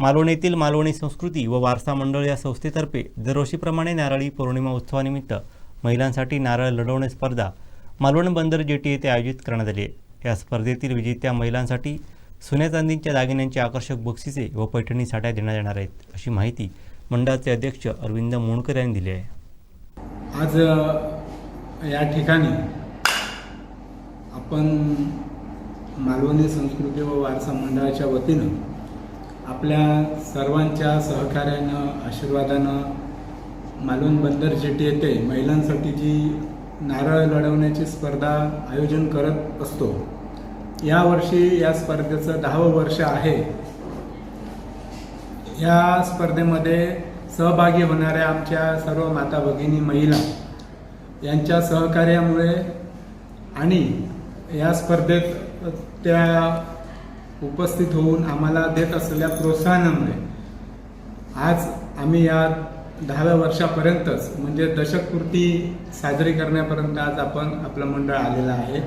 मालवण येथील मालवणी संस्कृती व वारसा मंडळ या संस्थेतर्फे दरवर्षीप्रमाणे नारळी पौर्णिमा उत्सवानिमित्त महिलांसाठी नारळ लढवणे स्पर्धा मालवण बंदर जेटी येथे आयोजित करण्यात आली आहे. या स्पर्धेतील विजेत्या महिलांसाठी सोन्या चांदीच्या दागिन्यांची आकर्षक बक्षिसे व पैठणी साठ्या देण्यात येणार आहेत अशी माहिती मंडळाचे अध्यक्ष अरविंद मोणकर यांनी दिली आहे. आज या ठिकाणी आपण मालवणी संस्कृती व वारसा मंडळाच्या वतीनं आपल्या सर्वांच्या सहकार्यानं आशीर्वादानं मालवण बंदर जेटी येथे महिलांसाठी जी नारळ लढवण्याची स्पर्धा आयोजन करत असतो. यावर्षी या स्पर्धेचं दहावं वर्ष आहे. या स्पर्धेमध्ये सहभागी होणाऱ्या आमच्या सर्व माता भगिनी महिला यांच्या सहकार्यामुळे आणि या स्पर्धेत त्या उपस्थित होऊन आम्हाला देत असलेल्या प्रोत्साहनामुळे आज आम्ही या दहाव्या वर्षापर्यंतच म्हणजे दशकपूर्ती साजरी करण्यापर्यंत आज आपण आपलं मंडळ आलेलं आहे.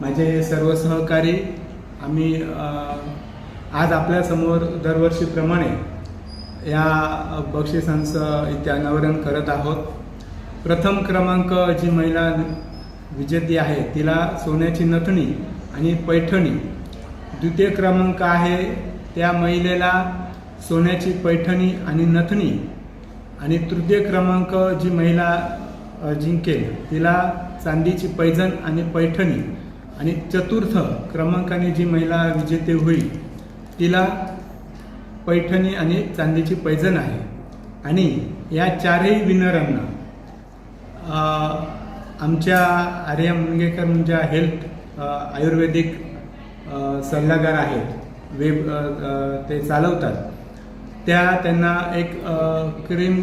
माझे सर्व सहकारी आम्ही आज आपल्यासमोर दरवर्षीप्रमाणे या बक्षिसांचं इथे अनावरण करत आहोत. प्रथम क्रमांक जी महिला विजेती आहे तिला सोन्याची नथणी आणि पैठणी द्वितीय क्रमांक आहे त्या महिलेला सोन्याची पैठणी आणि नथणी आणि तृतीय क्रमांक जी महिला जिंकेल तिला चांदीची पैजण आणि पैठणी. आणि चतुर्थ क्रमांकाने जी महिला विजेते होईल तिला पैठणी आणि चांदीची पैजण आहे. आणि या चारही विनरांना आमच्या आर्या मुंगेकर म्हणजे हेल्थ आयुर्वेदिक सल्लागार आहेत. वेब ते चालवतात. त्या त्यांना एक क्रीम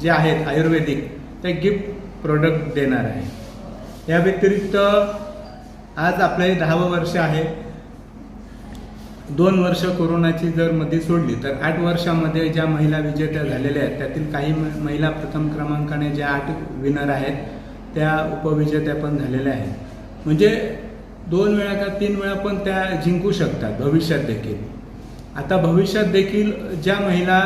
जे आहेत आयुर्वेदिक ते गिफ्ट प्रोडक्ट देणार आहे. या व्यतिरिक्त आज आपले हे दहावं वर्ष आहे. दोन वर्ष कोरोनाची जर मध्ये सोडली तर आठ वर्षामध्ये ज्या महिला विजेत्या झालेल्या आहेत त्यातील काही म- महिला प्रथम क्रमांकाने ज्या आठ विनर आहेत त्या उपविजेत्या पण झालेल्या आहेत. म्हणजे दोन वेळा का तीन वेळा पण त्या जिंकू शकतात भविष्यात देखील. आता भविष्यात देखील ज्या महिला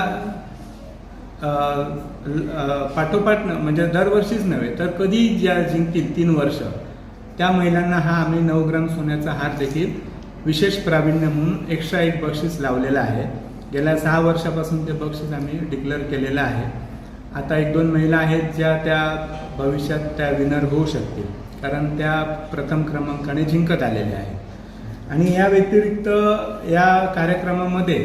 पाठोपाठ म्हणजे दरवर्षीच नव्हे तर कधी ज्या जिंकतील तीन वर्ष त्या महिलांना हा आम्ही नऊ ग्राम सोन्याचा हार देखील विशेष प्रावीण्य म्हणून एक्स्ट्रा एक बक्षीस लावलेलं आहे. गेल्या सहा वर्षापासून ते बक्षीस आम्ही डिक्लेअर केलेलं आहे. आता एक दोन महिला आहेत ज्या त्या भविष्यात त्या विनर होऊ शकतील. कारण त्या प्रथम क्रमांकाने जिंकत आलेल्या आहेत आणि या व्यतिरिक्त या कार्यक्रमामध्ये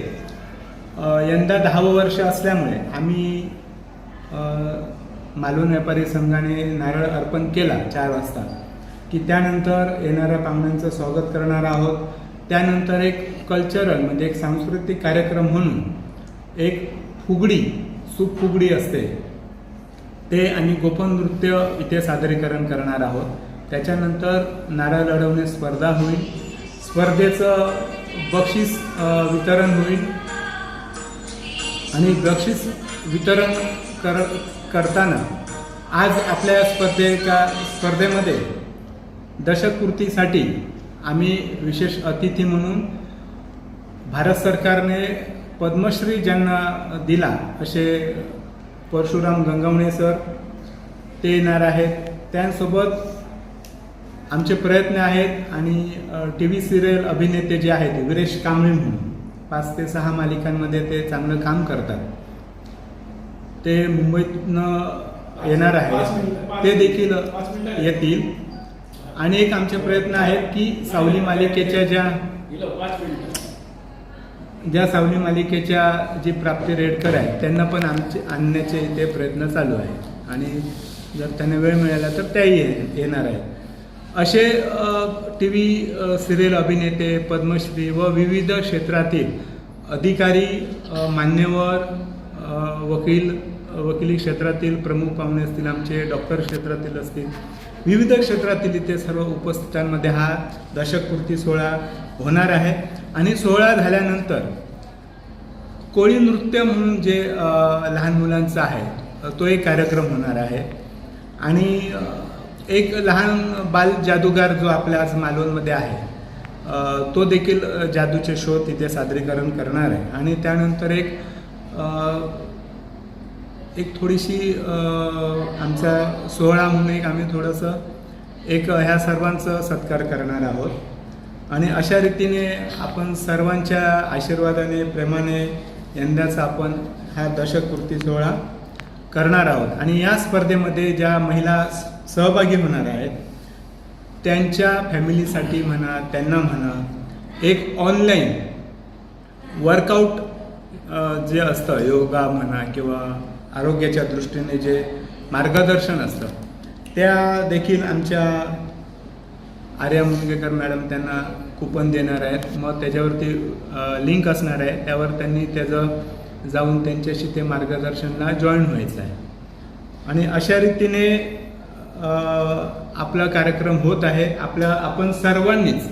यंदा दहावं वर्ष असल्यामुळे आम्ही मालवण व्यापारी संघाने नारळ अर्पण केला चार वाजता की त्यानंतर येणाऱ्या पाहुण्यांचं स्वागत करणार आहोत. त्यानंतर एक कल्चरल म्हणजे एक सांस्कृतिक कार्यक्रम म्हणून एक फुगडी सूप फुगडी असते. ते आणि गोपन नृत्य इथे सादरीकरण करणार आहोत. त्याच्यानंतर नारळ लढवणे स्पर्धा होईल. स्पर्धेचं बक्षीस वितरण होईल. आणि बक्षीस वितरण कर करताना आज आपल्या स्पर्धेच्या स्पर्धेमध्ये दशकपूर्तीसाठी आम्ही विशेष अतिथी म्हणून भारत सरकारने पद्मश्री ज्यांना दिला असे परशुराम गंगवणे सर ते येणार आहेत. त्यांसोबत आमचे प्रयत्न आहेत आणि टी व्ही सिरियल अभिनेते जे आहेत विरेश कांबळे म्हणून पाच ते सहा मालिकांमध्ये ते चांगलं काम करतात. ते मुंबईतनं येणार आहे ते देखील येतील. आणि एक आमचे प्रयत्न आहेत की सावली मालिकेच्या ज्या ज्या सावली मालिकेच्या जी प्राप्ती रेडकर आहेत त्यांना पण आमचे आणण्याचे ते प्रयत्न चालू आहेत. आणि जर त्यांना वेळ मिळाला तर त्याही ये- येणार आहेत. असे टी व्ही सिरियल अभिनेते पद्मश्री व विविध क्षेत्रातील अधिकारी मान्यवर वकील वकिली क्षेत्रातील प्रमुख पाहुणे असतील आमचे डॉक्टर क्षेत्रातील असतील विविध क्षेत्रातील इथे सर्व उपस्थितांमध्ये हा दशकपूर्ती सोहळा होणार आहे. आणि सोहळा झाल्यानंतर कोळी नृत्य म्हणून जे लहान मुलांचं आहे तो एक कार्यक्रम होणार आहे. आणि एक लहान बाल जादूगार जो आपल्या आज मालवणमध्ये आहे तो देखील जादूचे शो तिथे सादरीकरण करणार आहे. आणि त्यानंतर एक एक थोडीशी आमचा सोहळा म्हणून एक आम्ही थोडंसं एक ह्या सर्वांचं सत्कार करणार आहोत. आणि अशा रीतीने आपण सर्वांच्या आशीर्वादाने प्रेमाने यंदाचा आपण हा दशकपूर्ती सोहळा करणार आहोत. आणि या स्पर्धेमध्ये ज्या महिला स- सहभागी होणार आहेत त्यांच्या फॅमिलीसाठी म्हणा त्यांना म्हणा एक ऑनलाईन वर्कआउट जे असतं योगा म्हणा किंवा आरोग्याच्या दृष्टीने जे मार्गदर्शन असतं त्या देखील आमच्या आर्या मुंगेकर मॅडम त्यांना कुपन देणार आहेत. मग त्याच्यावरती लिंक असणार आहे. त्यावर त्यांनी त्याचं जाऊन त्यांच्याशी ते मार्गदर्शनला जॉईन व्हायचं आहे. आणि अशा रीतीने आपला कार्यक्रम होत आहे. आपल्या आपण सर्वांनीच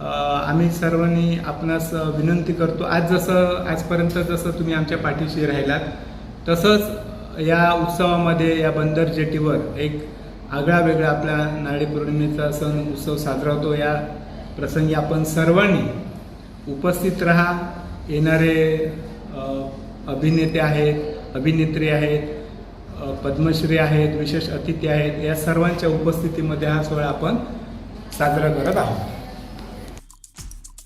आम्ही सर्वांनी आपणास विनंती करतो आज जसं आजपर्यंत जसं तुम्ही आमच्या पाठीशी राहिलात तसंच या उत्सवामध्ये या बंदर जेटीवर एक आगळा वेगळा आपला नारळी पौर्णिमेचा सण उत्सव साजरा होतो. या प्रसंगी आपण सर्वांनी उपस्थित राहा. येणारे अभिनेते आहेत अभिनेत्री आहेत पद्मश्री आहेत विशेष अतिथी आहेत या सर्वांच्या उपस्थितीमध्ये हा सोहळा आपण साजरा करत आहोत.